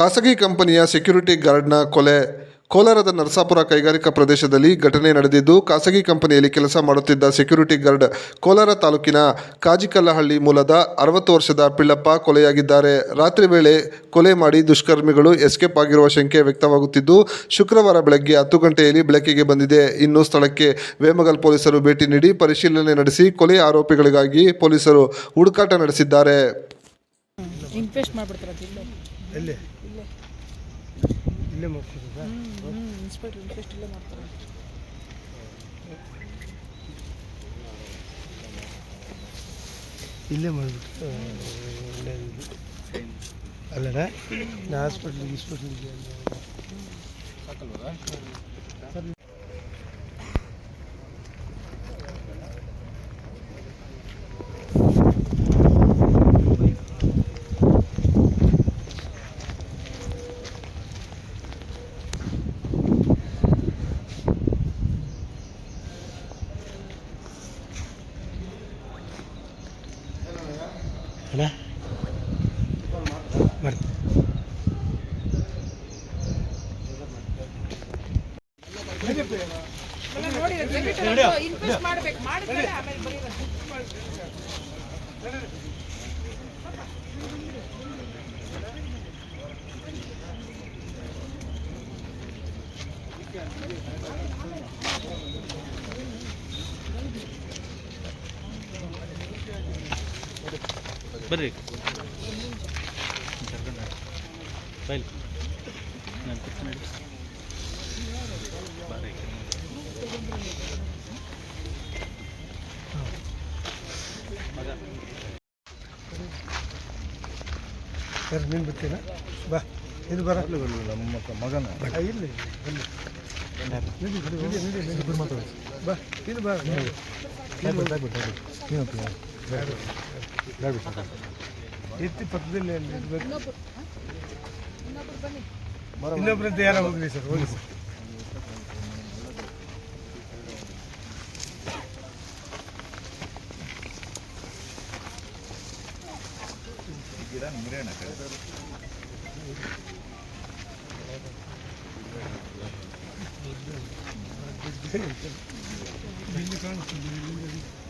ಖಾಸಗಿ ಕಂಪನಿಯ ಸೆಕ್ಯೂರಿಟಿ ಗಾರ್ಡ್ನ ಕೊಲೆ. ಕೋಲಾರದ ನರಸಾಪುರ ಕೈಗಾರಿಕಾ ಪ್ರದೇಶದಲ್ಲಿ ಘಟನೆ ನಡೆದಿದ್ದು, ಖಾಸಗಿ ಕಂಪನಿಯಲ್ಲಿ ಕೆಲಸ ಮಾಡುತ್ತಿದ್ದ ಸೆಕ್ಯೂರಿಟಿ ಗಾರ್ಡ್ ಕೋಲಾರ ತಾಲೂಕಿನ ಕಾಜಿಕಲ್ಲಹಳ್ಳಿ ಮೂಲದ ಅರವತ್ತು ವರ್ಷದ ಪಿಳ್ಳಪ್ಪ ಕೊಲೆಯಾಗಿದ್ದಾರೆ. ರಾತ್ರಿ ವೇಳೆ ಕೊಲೆ ಮಾಡಿ ದುಷ್ಕರ್ಮಿಗಳು ಎಸ್ಕೇಪ್ ಆಗಿರುವ ಶಂಕೆ ವ್ಯಕ್ತವಾಗುತ್ತಿದ್ದು, ಶುಕ್ರವಾರ ಬೆಳಗ್ಗೆ ಹತ್ತು ಗಂಟೆಯಲ್ಲಿ ಬೆಳಕಿಗೆ ಬಂದಿದೆ. ಇನ್ನು ಸ್ಥಳಕ್ಕೆ ವೇಮಗಲ್ ಪೊಲೀಸರು ಭೇಟಿ ನೀಡಿ ಪರಿಶೀಲನೆ ನಡೆಸಿ ಕೊಲೆ ಆರೋಪಿಗಳಿಗಾಗಿ ಪೊಲೀಸರು ಹುಡುಕಾಟ ನಡೆಸಿದ್ದಾರೆ. ಎಲ್ಲಿ? ಇಲ್ಲೇ. ಇಲ್ಲೇ ಮಾಡ್ಕೊಡೋದಾ ಇನ್ಸ್ಪೆಕ್ಟರ್ ಇನ್ವೆಸ್ಟ್ ಇಲ್ಲೇ ಮಾಡ್ತಾರೆ. ಇಲ್ಲೇ ಮಾಡಿಬಿಟ್ಟು ಒಳ್ಳೆಯದು ಅಲ್ಲಡ ನಾ ಹಾಸ್ಪಿಟ್ಲಿಗೆ ಹಾಸ್ಪಿಟ್ಲಿಗೆ ಅಣ್ಣ ಬರ್ತೀನಿ. ಆಮೇಲೆ ಇನ್ವೆಸ್ಟ್ ಬರ್ರಿ. ಬೈಲ್. ನಾನು ಕೂತ್ಕೊಂಡು ಬರ್ರಿ ಸರ್ ನೀನು ಬರ್ತೀನ ಬಾ. ಇದು ಬರ. ನಮ್ಮ ಮಗನ. ಬಾ, ಇಲ್ಲಿ. ಬಾ. ಇದು ಬಾ. ಎತ್ತಿ ಪಕ್ಕದಲ್ಲಿ ಅಲ್ಲಿ ಇರ್ಬೇಕು. ಇನ್ನೊಬ್ರಂತ ಯಾರೋ ಹೋಗ್ರಿ ಸರ್ ಹೋಗಿ ಸರ್. ಇದು ಬರ್ಲಿ ಇನ್ನು.